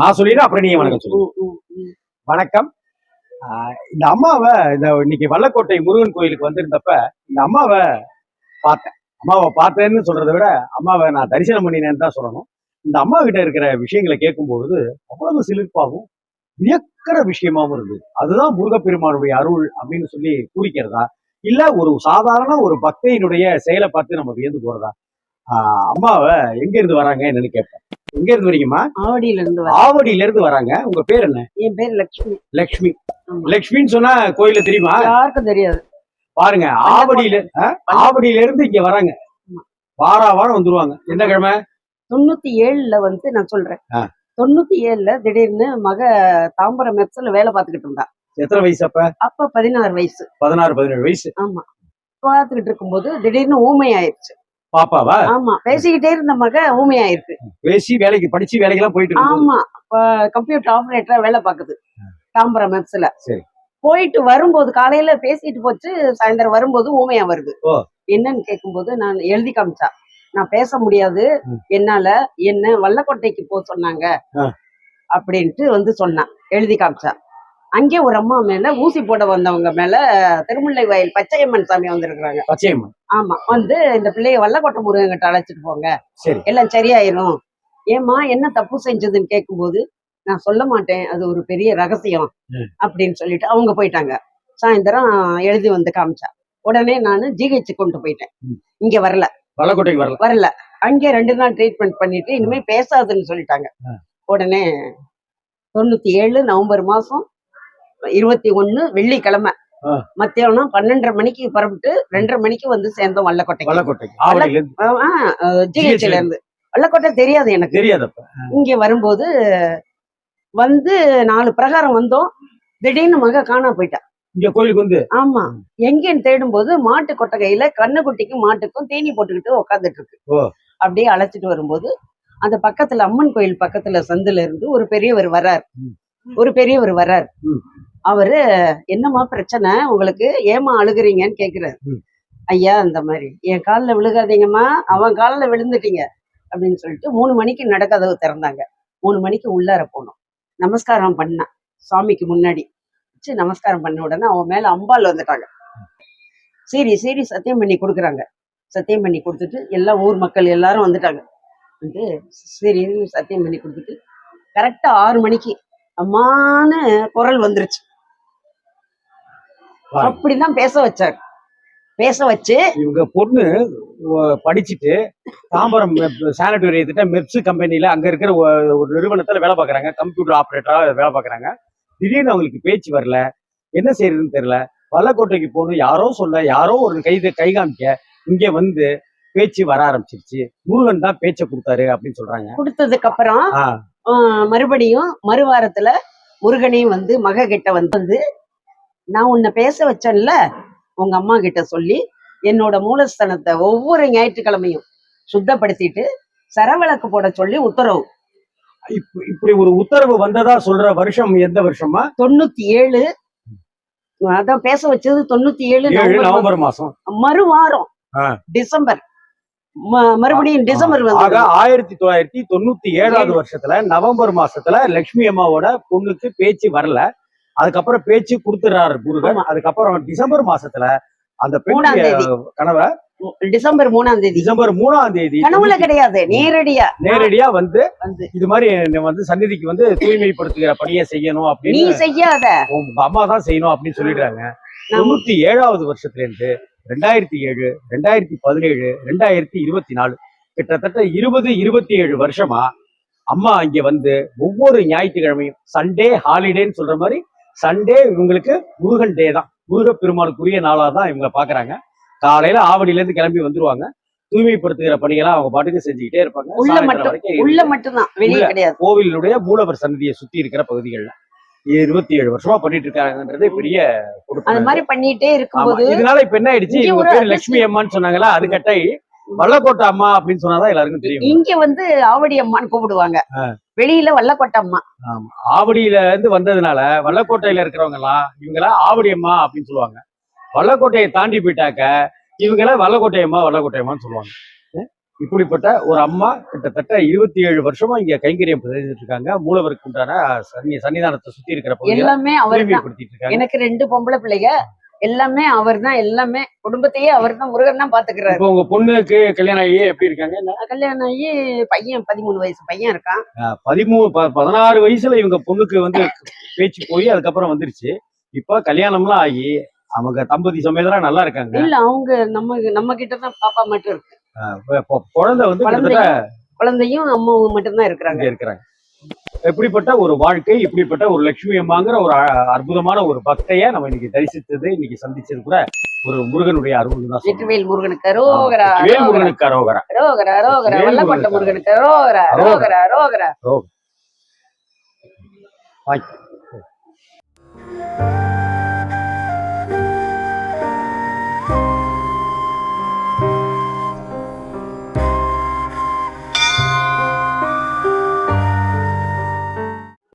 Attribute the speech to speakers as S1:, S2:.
S1: நான் சொல்லிடுறேன் அப்புறம் நீங்க வணக்கம்
S2: ம்.
S1: வணக்கம். இந்த அம்மாவை இந்த இன்னைக்கு வல்லக்கோட்டை முருகன் கோயிலுக்கு வந்திருந்தப்ப இந்த அம்மாவை பார்த்தேன். அம்மாவை பார்த்தேன்னு சொல்றதை விட அம்மாவை நான் தரிசனம் பண்ணினேன்னு தான் சொல்லணும். இந்த அம்மா கிட்ட இருக்கிற விஷயங்களை கேட்கும்பொழுது அவ்வளவு சிலிர்ப்பாகவும் வியக்கிற விஷயமாவும் இருந்தது. அதுதான் முருகப்பெருமானுடைய அருள் அப்படின்னு சொல்லி குறிக்கிறதா? இல்ல ஒரு சாதாரண ஒரு பக்தையினுடைய செயலை பார்த்து நம்ம வியந்து போறதா? அம்மாவை எங்க இருந்து வராங்க என்னன்னு கேட்பேன் எங்க இருந்து வரீங்கம்மா
S2: ஆவடியில இருந்து
S1: ஆவடியில இருந்து வராங்க. உங்க பேர் என்ன?
S2: என் பேர் லட்சுமி
S1: லக்ஷ்மி.
S2: ஆமா.
S1: லக்ஷ்மின்னு சொன்னா கோயில தெரியுமா?
S2: யாருக்கும் தெரியாது.
S1: பாருங்க ஆவடியில? ஆவடியில இருந்து இங்க வராங்க. வாரா வாரம் வந்துருவாங்க. என்ன கிழமை?
S2: தொண்ணூத்தி ஏழுல வந்து நான் சொல்றேன். தொண்ணூத்தி ஏழுல திடீர்னு மக தாம்பரம் மெப்ஸ்ல வேலை பார்த்துக்கிட்டு இருந்தா.
S1: எத்தனை வயசு அப்ப?
S2: அப்ப பதினாறு வயசு.
S1: பதினாறு பதினேழு வயசு.
S2: ஆமா. பார்த்துக்கிட்டு இருக்கும்போது திடீர்னு ஊமை ஆயிடுச்சு.
S1: பாப்பாவா
S2: ஆமா பேசிக்கிட்டே இருந்த மக ஊமை ஆயிருக்கு
S1: பேசி வேலைக்கு படிச்சு வேலைக்கெல்லாம் போயிட்டு இருக்கு
S2: ஆமா கம்ப்யூட்டர் ஆபரேட்டரா வேலை பார்க்குது தாம்பரம் மெப்ஸ்ல
S1: சரி.
S2: போயிட்டு வரும்போது காலையில பேசிட்டு போச்சு சாயந்தரம் வரும்போது ஊமையா வருது. என்னன்னு கேட்கும்போது நான் எழுதி காமிச்சா நான் பேச முடியாது. என்னால என்ன வல்லக்கோட்டைக்கு போக சொன்னாங்க. அப்படின்ட்டு வந்து சொன்னான் எழுதி காமிச்சா அங்கே ஒரு அம்மா மேல ஊசி போட வந்தவங்க மேல திருமுல்லை வயல் பச்சையம்மன் சாமி வந்திருக்கிறாங்க.
S1: பச்சையம்மா
S2: ஆமா வந்து இந்த பிள்ளைய வல்லக்கோட்டை முருகன் கிட்ட அழைச்சிட்டு போங்க. எல்லாம் சரியாயிரும். ஏம்மா என்ன தப்பு செஞ்சதுன்னு கேட்கும்போது நான் சொல்ல மாட்டேன் அது ஒரு பெரிய ரகசியம். அப்படின்னு சொல்லிட்டு அவங்க போயிட்டாங்க. சாயந்தரம் எழுதி வந்து காமிச்சா. உடனே நான் ஜிஹெச் கொண்டு போயிட்டேன். இங்க வரல.
S1: வரல.
S2: வரல. அங்கே ரெண்டு நாள் ட்ரீட்மெண்ட் பண்ணிட்டு இனிமே பேசாதுன்னு சொல்லிட்டாங்க. உடனே தொண்ணூத்தி ஏழு நவம்பர் மாசம் இருபத்தி ஒண்ணு வெள்ளிக்கிழமை. மத்தியானம் பன்னெண்டரை மணிக்கு புறப்பட்டு ரெண்டரை மணிக்கு வந்து சேர்ந்தோம்
S1: ஆவடியில இருந்து
S2: ஜிஹெச்ல இருந்து வல்லக்கோட்டை தெரியாது எனக்கு.
S1: தெரியாதப்ப.
S2: இங்க வரும்போது வந்து நாலு பிரகாரம் வந்தோம். திடீர்னு மக காணா போயிட்டா.
S1: இங்க கோயிலுக்கு வந்து?
S2: ஆமா. எங்கேன்னு தேடும்போது மாட்டு கொட்டகையில கண்ணுக்குட்டிக்கும் மாட்டுக்கும் தீனி போட்டுக்கிட்டு உட்காந்துட்டு இருக்கு. அப்படியே அழைச்சிட்டு வரும்போது அந்த பக்கத்துல அம்மன் கோயில் பக்கத்துல சந்துல இருந்து ஒரு பெரியவர் வர்றார். ஒரு பெரியவர் வர்றார். அவரு என்னம்மா பிரச்சனை? உங்களுக்கு ஏமா அழுகுறீங்கன்னு கேக்குறாரு. ஐயா அந்த மாதிரி என் காலில் விழுகாதீங்கம்மா அவன் காலில் விழுந்துட்டீங்க. அப்படின்னு சொல்லிட்டு மூணு மணிக்கு நடக்கதவு திறந்தாங்க. மூணு மணிக்கு உள்ளார போனோம். நமஸ்காரம் பண்ணான் சாமிக்கு முன்னாடி. வச்சு நமஸ்காரம் பண்ண உடனே அவன் மேல அம்பாள் வந்துட்டாங்க. சரி சரி சத்தியம் பண்ணி கொடுக்குறாங்க. சத்தியம் பண்ணி கொடுத்துட்டு எல்லா ஊர் மக்கள் எல்லாரும் வந்துட்டாங்க. வந்து சரி சத்தியம் பண்ணி கொடுத்துட்டு கரெக்டா ஆறு மணிக்கு அம்மான்னு குரல் வந்துருச்சு. அப்படிதான் பேச வச்சார். பேச வச்சு
S1: இவங்க பொண்ணு படிச்சுட்டு தாம்பரம் சானிட்டோரியத்திட்ட மெப்ஸ் கம்பெனில அங்க இருக்கிற ஒரு நிறுவனத்துல வேலை பார்க்கறாங்க கம்ப்யூட்டர் ஆபரேட்டரா வேலை பார்க்கறாங்க திடீர்னு அவங்களுக்கு பேச்சு வரல. என்ன செய்யறதுன்னு தெரியல. வல்லக்கோட்டைக்கு போகணும். யாரோ சொல்ல யாரோ ஒரு கை கை காமிக்க இங்க வந்து பேச்சு வர ஆரம்பிச்சிருச்சு. முருகன் தான் பேச்சை கொடுத்தாரு அப்படின்னு சொல்றாங்க.
S2: கொடுத்ததுக்கு அப்புறம் மறுபடியும் மறுவாரத்துல முருகனையும் வந்து மக கிட்ட வந்து, நான் உன்னை பேச வச்சேன்ல உங்க அம்மா கிட்ட சொல்லி என்னோட மூலஸ்தானத்தை ஒவ்வொரு ஞாயிற்றுக்கிழமையும் சுத்தப்படுத்திட்டு சரவிளக்கு போட சொல்லி உத்தரவு.
S1: இப்ப- இப்படி ஒரு உத்தரவு வந்ததா சொல்ற வருஷம் எந்த வருஷமா
S2: தொண்ணூத்தி ஏழு அதான் பேச வச்சது தொண்ணூத்தி ஏழு நவம்பர்
S1: மாசம்.
S2: மறுவாரம்
S1: ஆ.
S2: டிசம்பர். மறுபடியும் டிசம்பர்
S1: ஆயிரத்தி தொள்ளாயிரத்தி தொண்ணூத்தி ஏழாவது வருஷத்துல நவம்பர் மாசத்துல லட்சுமி அம்மாவோட பொண்ணுக்கு பேச்சு வரல. அதுக்கப்புறம் பேச்சு கொடுத்துறாரு முருகன். அதுக்கப்புறம் டிசம்பர் மாசத்துல அந்த பெண்ணுடைய. கனவை
S2: டிசம்பர் மூணாம் தேதி.
S1: டிசம்பர் மூணாம் தேதி
S2: கனவுல கிடையாது நேரடியா.
S1: நேரடியா வந்து இது மாதிரி வந்து சந்நிதிக்கு வந்து தூய்மைப்படுத்துகிற பணியை செய்யணும்
S2: நீ
S1: அப்படின்னு
S2: செய்யாத
S1: உங்க அம்மா தான் செய்யணும் அப்படின்னு சொல்லிடுறாங்க. தொண்ணூத்தி ஏழாவது வருஷத்துல இருந்து ரெண்டாயிரத்தி ஏழு ரெண்டாயிரத்தி பதினேழு ரெண்டாயிரத்தி இருபத்தி நாலு கிட்டத்தட்ட இருபது இருபத்தி ஏழு வருஷமா அம்மா இங்க வந்து ஒவ்வொரு ஞாயிற்றுக்கிழமையும் சண்டே ஹாலிடேன்னு சொல்ற மாதிரி சண்டே இவங்களுக்கு முருகன் டே தான். முருக பெருமாளுக்குரிய நாளா தான் இவங்க பாக்குறாங்க காலையில ஆவடியில இருந்து கிளம்பி வந்துருவாங்க. தூய்மைப்படுத்துகிற பணிகளை அவங்க பாட்டுக்கு செஞ்சுக்கிட்டே இருப்பாங்க.
S2: உள்ள மட்டும் உள்ள மட்டும்தான் வெளியே. கிடையாது.
S1: கோவிலுடைய மூலவர் சன்னதியை சுத்தி இருக்கிற பகுதிகளில். இருபத்தி ஏழு வருஷமா பண்ணிட்டு இருக்காங்கன்றதே பெரிய
S2: அந்த மாதிரி பண்ணிட்டே. இருக்கும்போது
S1: இதனால இப்ப என்ன ஆயிடுச்சு. லட்சுமி அம்மான்னு சொன்னாங்களா? அது கட்டாயி வல்லக்கோட்டை அம்மா அப்படின்னு சொன்னாதான் எல்லாருக்கும் தெரியும்.
S2: இங்க வந்து ஆவடி அம்மான்னு கூப்பிடுவாங்க. வெளியில வல்லக்கோட்டை அம்மா.
S1: ஆவடியில இருந்து வந்ததுனால வல்லக்கோட்டையில இருக்கிறவங்க எல்லாம் இவங்கள ஆவடி அம்மா அப்படின்னு சொல்லுவாங்க. வல்லக்கோட்டையை தாண்டி போயிட்டாக்க இவங்கள வல்லக்கோட்டை அம்மா வல்லக்கோட்டை அம்மான்னு சொல்லுவாங்க. இப்படிப்பட்ட ஒரு அம்மா கிட்டத்தட்ட இருபத்தி ஏழு வருஷமா இங்க கைங்கரியம் செஞ்சுட்டு இருக்காங்க. மூலவருக்கு உண்டான சன்னி சன்னிதானத்தை சுத்தி இருக்கிற
S2: எல்லாமே அவர் எனக்கு ரெண்டு பொம்பளை பிள்ளைங்க. எல்லாமே அவர் தான் எல்லாமே குடும்பத்தையே அவர் தான் முருகன் தான் பாத்துக்கிறாரு.
S1: உங்க பொண்ணுக்கு கல்யாணம் ஆகி எப்படி இருக்காங்க?
S2: கல்யாணம் ஆகி பையன் பதிமூணு வயசு பையன் இருக்கான்.
S1: பதிமூணு பதினாறு வயசுல இவங்க பொண்ணுக்கு வந்து பேச்சு போய் அதுக்கப்புறம் வந்துருச்சு. இப்ப கல்யாணம்லாம் ஆகி அவங்க தம்பதி சமேதரா நல்லா இருக்காங்க.
S2: இல்ல அவங்க நம்ம நம்ம கிட்ட தான் பாப்பா மட்டும் இருக்கு.
S1: குழந்தை வந்து
S2: குழந்தையும் அம்மாவும் மட்டும் தான் இருக்கிறாங்க.
S1: இருக்கிறாங்க. எப்படிப்பட்ட ஒரு வாழ்க்கை இப்படிப்பட்ட ஒரு லட்சுமி அம்மாங்கிற ஒரு அற்புதமான ஒரு பக்தைய நம்ம இன்னைக்கு தரிசித்தது இன்னைக்கு சந்திச்சது கூட ஒரு முருகனுடைய அருள் தான்.
S2: வெற்றிவேல் முருகனுக்கு ரோகரா
S1: வேல் முருகனுக்கு அரோகரா.
S2: ரோகரா ரோகரா
S1: வேல்
S2: வல்லப்பட்ட
S1: முருகனுக்கு
S2: முருகனுக்கு ரோகரா ரோகரா ரோகரா
S1: வாங்கி.